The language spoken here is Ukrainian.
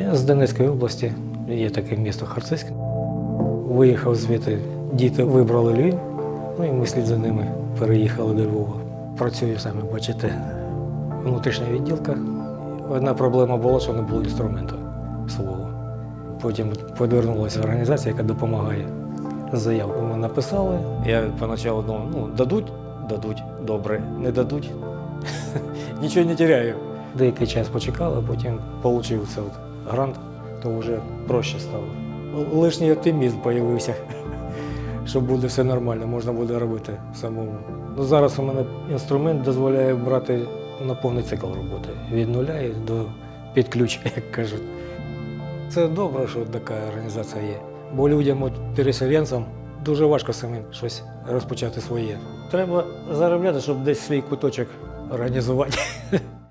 Я з Донецької області, є таке місто Харциськ. Виїхав звідти, діти вибрали Львів, ну і ми слід за ними переїхали до Львова. Працюю, самі бачите, внутрішня відділка. Одна проблема була, що не було інструменту свого. Потім подвернулася організація, яка допомагає. Заявку ми написали. Я поначалу думав, ну дадуть, дадуть, добре, не дадуть. Нічого не теряю. Деякий час почекав, потім отримав це грант, то вже проще стало. Лишній оптимізм з'явився, що буде все нормально, можна буде робити самому. Ну, зараз у мене інструмент дозволяє брати на повний цикл роботи від нуля і до під як кажуть. Це добре, що така організація є. Бо людям, от, переселенцям, дуже важко самим щось розпочати своє. Треба заробляти, щоб десь свій куточок організувати.